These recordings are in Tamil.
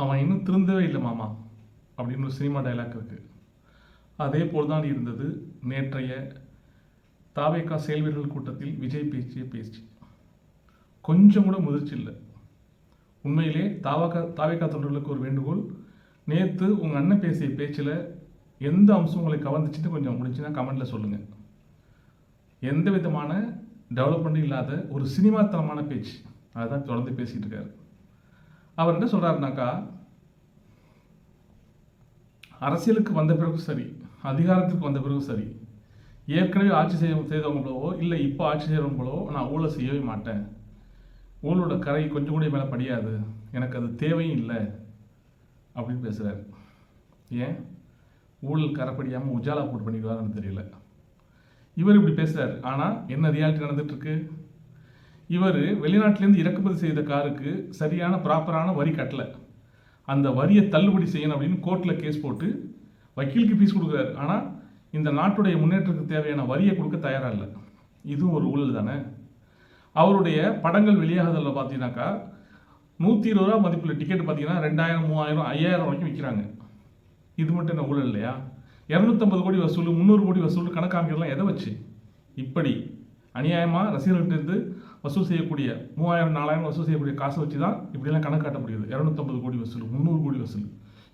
அவன் இன்னும் திருந்தவே இல்லை மாமா அப்படின்னு ஒரு சினிமா டைலாக் இருக்குது அதே போல் தான் இருந்தது நேற்றைய தாவேக்கா செயல்வீரர்கள் கூட்டத்தில் விஜய் பேச்சிய பேச்சு. கொஞ்சம் கூட முதிர்ச்சி இல்லை. உண்மையிலே தாவக்கா தாவேக்கா தொண்டர்களுக்கு ஒரு வேண்டுகோள் நேற்று உங்கள் அண்ணன் பேசிய பேச்சில் எந்த அம்சம் உங்களை கவர்ந்துச்சுன்னு கொஞ்சம் முடிச்சுன்னா கமெண்ட்டில் சொல்லுங்கள் எந்த விதமான டெவலப்மெண்ட்டும் இல்லாத ஒரு சினிமாத்தனமான பேச்சு. அதுதான் தொடர்ந்து பேசிகிட்டு இருக்காரு. அவர் என்ன சொல்கிறாருனாக்கா அரசியலுக்கு வந்த பிறகு சரி அதிகாரத்துக்கு வந்த பிறகு சரி. ஏற்கனவே ஆட்சி செய்ய செய்தவங்களோ இல்லை இப்போ ஆட்சி செய்கிறவங்களோ நான் ஊழல் செய்யவே மாட்டேன். ஊழலோட கரை கொஞ்சம் கூட மேலே படியாது. எனக்கு அது தேவையும் இல்லை. அப்படின்னு பேசுகிறார் ஏன்? ஊழல் கரைப்படியாமல் உஜாலா போட்டு பண்ணிடுவாருன்னு தெரியல. இவர் இப்படி பேசுகிறார் ஆனால் என்ன ரியாலிட்டி நடந்துகிட்ருக்கு இவர் வெளிநாட்டிலேருந்து இறக்குமதி செய்த காருக்கு சரியான ப்ராப்பரான வரி கட்டலை. அந்த வரியை தள்ளுபடி செய்யணும் அப்படின்னு கோர்ட்டில் கேஸ் போட்டு வக்கீலுக்கு ஃபீஸ் கொடுக்குறாரு. ஆனால் இந்த நாட்டுடைய முன்னேற்றத்துக்கு தேவையான வரியை கொடுக்க தயாராக இல்லை. இதுவும் ஒரு ஊழல் தானே? அவருடைய படங்கள் வெளியாகுதில் பார்த்தீங்கன்னாக்கா நூற்றி இருபது ரூபா மதிப்பில் டிக்கெட் பார்த்தீங்கன்னா ரெண்டாயிரம் மூவாயிரம் ஐயாயிரம் வரைக்கும் விற்கிறாங்க இது மட்டும் என்ன ஊழல் இல்லையா? இரநூத்தம்பது கோடி வசூல் முந்நூறு கோடி வசூல் கணக்காமிக்கலாம் எதை வச்சு? இப்படி அநியாயமாக ரசிகர்கள்ட்டேருந்து வசூல் செய்யக்கூடிய மூவாயிரம் நாலாயிரம் வசூல் செய்யக்கூடிய காசை வச்சு தான் இப்படியெல்லாம் கணக்கு காட்ட முடியுது. இரநூத்தம்பது கோடி வசூல் முந்நூறு கோடி வசூல்.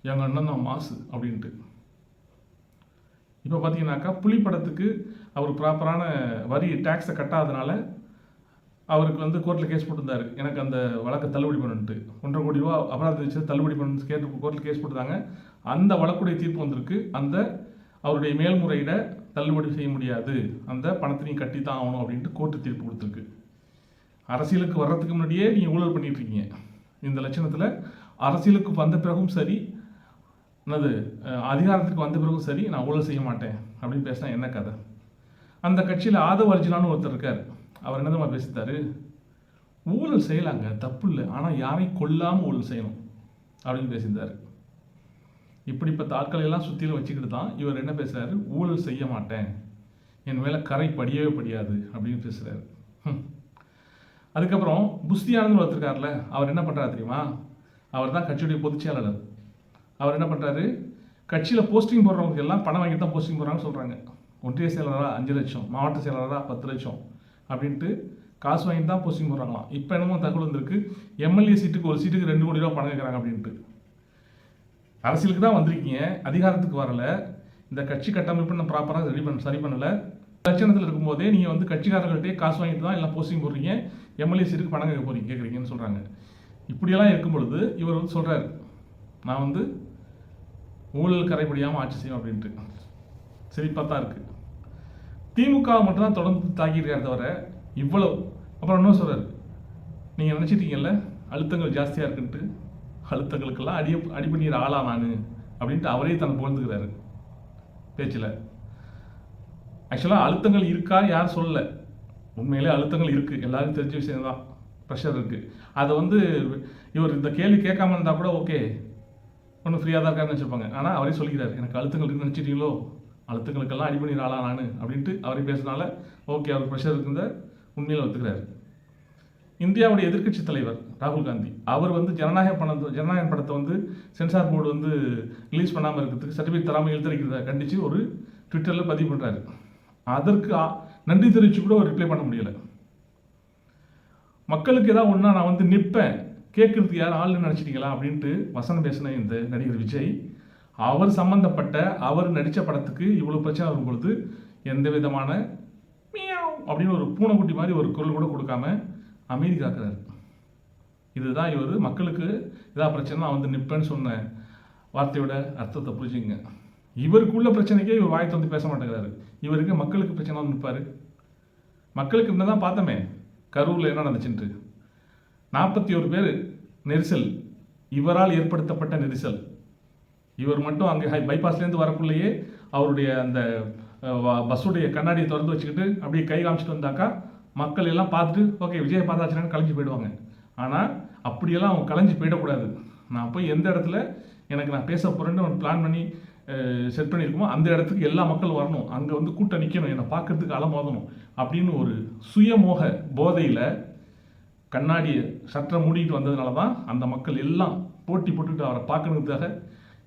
எங்கள் அண்ணன் தான் மாசு அப்படின்ட்டு. இப்போ பார்த்தீங்கன்னாக்கா புலி படத்துக்கு அவர் ப்ராப்பரான வரி டேக்ஸை கட்டாதனால அவருக்கு வந்து கோர்ட்டில் கேஸ் போட்டிருந்தாரு. எனக்கு அந்த வழக்கை தள்ளுபடி பண்ணணுன்ட்டு. ஒன்றரை கோடி ரூபா அபராதம் வச்சு தள்ளுபடி பண்ணணும்னு கேட்டு கோர்ட்டில் கேஸ் போட்டுருந்தாங்க. அந்த வழக்குடைய தீர்ப்பு வந்திருக்கு. அந்த அவருடைய மேல்முறையிட தள்ளுபடி செய்ய முடியாது. அந்த பணத்தை நீ கட்டி தான் ஆகணும் அப்படின்ட்டு கோர்ட்டு தீர்ப்பு கொடுத்துருக்கு. அரசியலுக்கு வர்றதுக்கு முன்னாடியே நீங்கள் ஊழல் பண்ணிட்டு இருக்கீங்க. இந்த லட்சணத்தில் அரசியலுக்கு வந்த பிறகும் சரி என்னது அதிகாரத்துக்கு வந்த பிறகும் சரி நான் ஊழல் செய்ய மாட்டேன் அப்படின்னு பேசினா என்ன கதை? அந்த கட்சியில் ஆதவ அர்ஜுனான்னு ஒருத்தர் இருக்கார். அவர் என்னதமாக பேசிட்டாரு? ஊழல் செய்யலாங்க தப்பு இல்லை ஆனால் யாரையும் கொல்லாமல் ஊழல் செய்யணும் அப்படின்னு பேசியிருந்தார். இப்படி இப்போ எல்லாம் சுற்றிலும் வச்சுக்கிட்டு தான் இவர் என்ன பேசுறாரு? ஊழல் செய்ய மாட்டேன். என் மேலே கரை படியவே படியாது அப்படின்னு பேசுகிறாரு அதுக்கப்புறம் புஸ்தியானந்த் ஒருத்தருக்கார்ல அவர் என்ன பண்ணுறாரு தெரியுமா? அவர் தான் கட்சியுடைய பொதுச் செயலாளர். அவர் என்ன பண்ணுறாரு கட்சியில் போஸ்டிங் போடுறவங்க எல்லாம் பணம் வாங்கி தான் போஸ்டிங் போடுறாங்கன்னு சொல்கிறாங்க ஒன்றிய செயலாளராக அஞ்சு லட்சம் மாவட்ட செயலாளராக பத்து லட்சம் அப்படின்ட்டு காசு வாங்கி தான் போஸ்டிங் போடுறாங்களாம். இப்போ என்னமோ தகவல் வந்திருக்கு. எம்எல்ஏ சீட்டுக்கு ஒரு சீட்டுக்கு ரெண்டு கோடி ரூபா பணம் கேட்குறாங்க அப்படின்ட்டு. அரசியலுக்கு தான் வந்திருக்கீங்க. அதிகாரத்துக்கு வரல. இந்த கட்சி கட்டமைப்பு நான் ப்ராப்பராக ரெடி பண்ண சரி பண்ணலை. லட்சணத்தில் இருக்கும்போதே நீங்கள் வந்து கட்சிக்காரர்கள்ட்டே காசு வாங்கிட்டு தான் எல்லாம் போஸ்டிங் போடுறீங்க. எம்எல்ஏ பணம் கேட்க போகிறீங்க கேட்குறீங்கன்னு சொல்கிறாங்க இப்படியெல்லாம் இருக்கும் பொழுது இவர் வந்து சொல்கிறாரு நான் வந்து ஊழல் கரைபடியாமல் ஆட்சி செய்யும் அப்படின்ட்டு. சிரிப்பாக தான் இருக்குது திமுக மட்டும்தான் தொடர்ந்து தாக்கியிருக்காரு தவிர இவ்வளவு. அப்புறம் இன்னும் சொல்கிறார் நீங்கள் நினச்சிட்டீங்கல்ல அழுத்தங்கள் ஜாஸ்தியாக இருக்குன்ட்டு? அழுத்தங்களுக்கெல்லாம் அடி அடி பண்ணிடுற ஆளா நான்? அப்படின்ட்டு அவரே தன்னை புகழ்ந்துக்கிறாரு பேச்சில். ஆக்சுவலாக அழுத்தங்கள் இருக்கா யாரும் சொல்லலை. உண்மையிலே அழுத்தங்கள் இருக்குது எல்லாருக்கும் தெரிஞ்ச விஷயம் தான். ப்ரெஷர் இருக்குது அதை வந்து இவர் இந்த கேள்வி கேட்காம இருந்தால் கூட ஓகே ஒன்றும் ஃப்ரீயாக தான் இருக்காருன்னு வச்சுருப்பாங்க ஆனால் அவரே சொல்லிக்கிறார் எனக்கு அழுத்தங்கள் இருக்குன்னு நினச்சிட்டீங்களோ? அழுத்தங்களுக்கெல்லாம் அடி பண்ணிடுற ஆளா நான்? அப்படின்ட்டு அவரே பேசினால ஓகே அவர் ப்ரெஷர் இருக்குந்த உண்மையில் ஒத்துக்கிறார். இந்தியாவுடைய எதிர்க்கட்சி தலைவர் ராகுல் காந்தி அவர் வந்து ஜனநாயக பணத்தை ஜனநாயக படத்தை வந்து சென்சார் போர்டு வந்து ரிலீஸ் பண்ணாமல் இருக்கிறதுக்கு சர்டிஃபிகேட் தராமல் எழுதிருக்கிறத கண்டித்து ஒரு ட்விட்டரில் பதிவு பண்ணுறாரு அதற்கு ஆ- நன்றி தெரிவித்து கூட ஒரு ரிப்ளை பண்ண முடியலை. மக்களுக்கு ஏதாவது ஒன்றா நான் வந்து நிற்பேன் கேட்குறதுக்கு யார் ஆள் நினச்சிட்டீங்களா? அப்படின்ட்டு வசனம் பேசின இந்த நடிகர் விஜய் அவர் சம்மந்தப்பட்ட அவர் நடித்த படத்துக்கு இவ்வளோ பிரச்சனை வரும்பொழுது எந்த விதமான மியாவ் அப்படின்னு ஒரு பூனைக்குட்டி மாதிரி ஒரு குரல் கூட கொடுக்காம அமைதி காக்கிறார். இதுதான் இவர். மக்களுக்கு இதாக பிரச்சனை நான் வந்து நிற்பேன்னு சொன்ன வார்த்தையோட அர்த்தத்தை புரிஞ்சுங்க இவருக்குள்ள பிரச்சனைக்கே இவர் வாய் வந்து பேச மாட்டேங்கிறாரு. இவருக்கு மக்களுக்கு பிரச்சனை இருப்பார் மக்களுக்கு என்ன தான் பார்த்தோமே கரூரில் என்ன நடந்துச்சுன்ட்டு. நாற்பத்தி ஒரு பேர் நெரிசல். இவரால் ஏற்படுத்தப்பட்ட நெரிசல். இவர் மட்டும் அங்கே ஹை பைபாஸ்லேருந்து வரக்குள்ளேயே அவருடைய அந்த பஸ்ஸுடைய கண்ணாடியை திறந்து வச்சுக்கிட்டு அப்படியே கை காமிச்சிட்டு வந்தாக்கா மக்கள் எல்லாம் பார்த்துட்டு ஓகே விஜய் பார்த்தாச்சுன்னு கலைஞ்சு போயிடுவாங்க. ஆனால் அப்படியெல்லாம் அவங்க கலைஞ்சு போயிடக்கூடாது. நான் போய் எந்த இடத்துல எனக்கு நான் பேச போகிறேன்னு ஒரு பிளான் பண்ணி செட் பண்ணியிருக்கோமோ அந்த இடத்துக்கு எல்லா மக்கள் வரணும். அங்கே வந்து கூட்டம் நிற்கணும் என்னை பார்க்கறதுக்கு அலமோதணும் அப்படின்னு ஒரு சுயமோக போதையில் கண்ணாடியை சற்றை மூடிட்டு வந்ததுனால தான் அந்த மக்கள் எல்லாம் போட்டி போட்டுக்கிட்டு அவரை பார்க்கறதுக்காக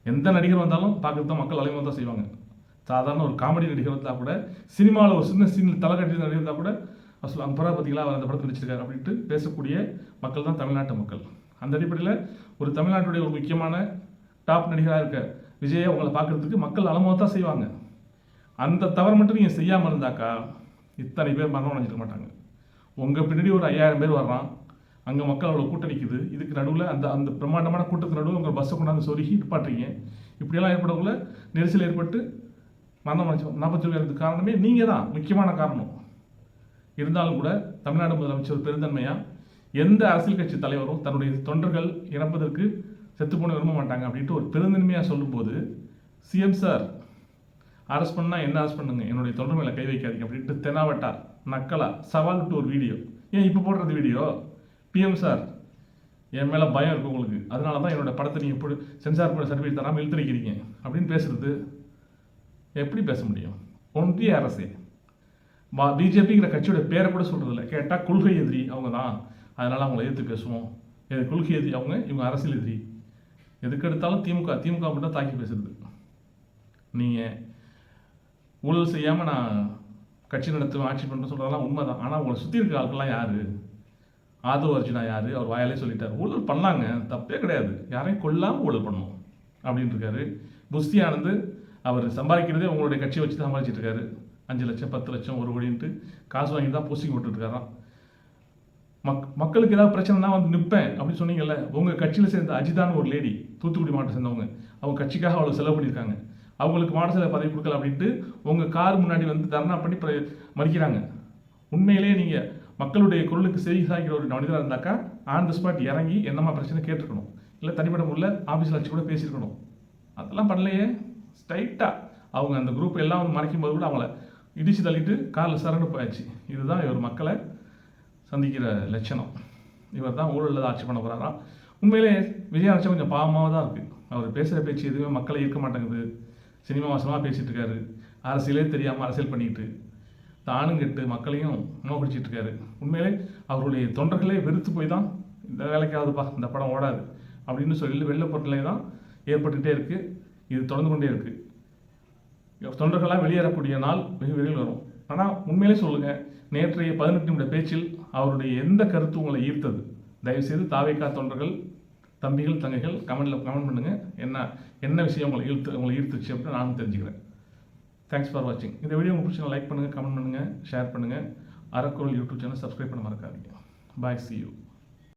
எந்த நடிகர் வந்தாலும் பார்க்கறது தான் மக்கள் அலைவம் தான் செய்வாங்க. சாதாரண ஒரு காமெடி நடிகர் வந்தால் கூட சினிமாவில் ஒரு சின்ன சீனில் தலை கட்டி நடிகர் இருந்தால் கூட அசல் சொல்லுவாங்க பரவ பார்த்தீங்களா அவர் அந்த படத்தில் நடிச்சிருக்காரு அப்படின்ட்டு பேசக்கூடிய மக்கள் தான் தமிழ்நாட்டு மக்கள். அந்த அடிப்படையில் ஒரு தமிழ்நாட்டுடைய ஒரு முக்கியமான டாப் நடிகராக இருக்க விஜயை உங்களை பார்க்குறதுக்கு மக்கள் அலமாக தான் செய்வாங்க. அந்த தவறு மட்டும் நீங்கள் செய்யாமல் இருந்தாக்கா இத்தனை பேர் மரணம் அடைஞ்சிருக்க மாட்டாங்க. உங்கள் பின்னாடி ஒரு ஐயாயிரம் பேர் வர்றான். அங்கே மக்கள் அவ்வளோ கூட்டம் நிற்குது இதுக்கு நடுவில் அந்த அந்த பிரம்மாண்டமான கூட்டத்துக்கு நடுவில் உங்கள் பஸ்ஸை கொண்டாந்து சொருகி நிப்பாட்டுறீங்க. இப்படியெல்லாம் ஏற்படக்குள்ள நெரிசல் ஏற்பட்டு மரணம் அடைஞ்சோம் நாற்பத்தி ஏழு காரணமே நீங்கள் தான். முக்கியமான காரணம். இருந்தாலும் கூட தமிழ்நாடு முதலமைச்சர் பெருந்தன்மையாக எந்த அரசியல் கட்சி தலைவரும் தன்னுடைய தொண்டர்கள் இறப்பதற்கு செத்து போன விரும்ப மாட்டாங்க அப்படின்ட்டு ஒரு பெருந்தன்மையாக சொல்லும்போது சிஎம் சார் அரெஸ்ட் பண்ணால் என்ன அரெஸ்ட் பண்ணுங்க? என்னுடைய தொண்டர் மேலே கை வைக்காதீங்க அப்படின்ட்டு தெனாவட்டா நக்கலா சவால் விட்டு ஒரு வீடியோ. ஏன் இப்போ போடுறது வீடியோ? பிஎம் சார் என் மேலே பயம் இருக்குது உங்களுக்கு. அதனால தான் என்னோட படத்தை நீங்கள் இப்படி சென்சார் பண்ண சர்டிஃபிகேட் தராமல் இழுத்துரைக்கிறீங்க அப்படின்னு பேசுறது. எப்படி பேச முடியும்? ஒன்றிய அரசே. பா பிஜேபிங்கிற கட்சியோட பேரை கூட சொல்கிறதில்ல கேட்டால் கொள்கை எதிரி அவங்க தான் அதனால் அவங்கள எதிர்த்து பேசுவோம். இது கொள்கை எதிரி? அவங்க இவங்க அரசியல் எதிரி. எதுக்கு எடுத்தாலும் திமுக திமுக மட்டும் தாக்கி பேசுறது நீங்கள் ஊழல் செய்யாமல் நான் கட்சி நடத்துவேன் ஆட்சி பண்ணுறேன் சொல்கிறதெல்லாம் உண்மை தான் ஆனால் உங்களை சுற்றி இருக்க ஆட்கள்லாம் யார்? ஆதவ அர்ஜுனா யார்? அவர் வாயாலே சொல்லிட்டார். ஊழல் பண்ணாங்க. தப்பே கிடையாது. யாரையும் கொல்லாமல் ஊழல் பண்ணணும் அப்படின்னு இருக்காரு. புஸ்தி ஆனந்து அவர் சம்பாதிக்கிறதே உங்களுடைய கட்சியை வச்சு தான் சம்பாதிச்சிட்டு இருக்காரு. அஞ்சு லட்சம் பத்து லட்சம் ஒரு கோடின்ட்டு காசு வாங்கி தான் போஸ்டிங் போட்டுருக்காராம் மக் மக்களுக்கு ஏதாவது பிரச்சனைனா வந்து நிற்பேன் அப்படின்னு சொன்னீங்கல்ல உங்கள் கட்சியில் சேர்ந்த அஜிதான்னு ஒரு லேடி தூத்துக்குடி மாவட்டம் சேர்ந்தவங்க. அவங்க கட்சிக்காக அவ்வளோ செலவு பண்ணியிருக்காங்க. அவங்களுக்கு மாவட்ட செயலர் பதவி கொடுக்கல அப்படின்ட்டு உங்கள் கார் முன்னாடி வந்து தர்ணா பண்ணி பிர- மறிக்கிறாங்க. உண்மையிலேயே நீங்கள் மக்களுடைய குரலுக்கு செய்தி சாய்க்கிற ஒரு மனிதராக இருந்தாக்கா ஆன் த ஸ்பாட் இறங்கி என்னமா பிரச்சனை கேட்டிருக்கணும். இல்லை தனிப்பட்ட உள்ள ஆஃபீஸில் வச்சு கூட பேசியிருக்கணும். அதெல்லாம் பண்ணலையே. ஸ்ட்ரைட்டாக அவங்க அந்த குரூப் எல்லாம் வந்து மறைக்கும் போது கூட அவங்கள இடிச்சு தள்ளிட்டு காலில் சரண்டு போயாச்சு. இதுதான் இவர் மக்களை சந்திக்கிற லட்சணம். இவர் தான் ஊழலில் ஆட்சி பண்ண போகிறாரா உண்மையிலே விஜயாட்சி கொஞ்சம் பாவமாக தான் இருக்குது அவர் பேசுகிற பேச்சு எதுவுமே மக்களை ஈர்க்க மாட்டேங்குது. சினிமா வாசமாக பேசிகிட்டு இருக்காரு. அரசியலே தெரியாமல் அரசியல் பண்ணிக்கிட்டு தானும் கெட்டு மக்களையும் நோக்கடிச்சிட்டு இருக்காரு. உண்மையிலே அவருடைய தொண்டர்களே வெறுத்து போய் தான் இந்த வேலைக்காவதுப்பா இந்த படம் ஓடாது அப்படின்னு சொல்லி வெள்ளப்பொருளை தான் ஏற்பட்டுகிட்டே இருக்குது இது தொடர்ந்து கொண்டே இருக்குது தொண்டர்களாக வெளியேறக்கூடிய நாள் வெகு விரைவில் வரும். ஆனால் உண்மையிலே சொல்லுங்கள் நேற்றைய பதினெட்டு நிமிட பேச்சில் அவருடைய எந்த கருத்து உங்களை ஈர்த்தது. தயவுசெய்து தாவேக்கா தொண்டர்கள் தம்பிகள் தங்கைகள் கமெண்ட்டில் கமெண்ட் பண்ணுங்கள் என்ன என்ன விஷயம் உங்களை ஈர்த்து உங்களை ஈர்த்துச்சு அப்படின்னு நானும் தெரிஞ்சுக்கிறேன். தேங்க்ஸ் ஃபார் வாட்சிங் இந்த வீடியோ உங்களுக்கு பிடிச்சா லைக் பண்ணுங்கள் கமெண்ட் பண்ணுங்கள் ஷேர் பண்ணுங்கள் அறக்குறள் யூடியூப் சேனல் சப்ஸ்கிரைப் பண்ண மறக்காதீங்க. பாய் சி யூ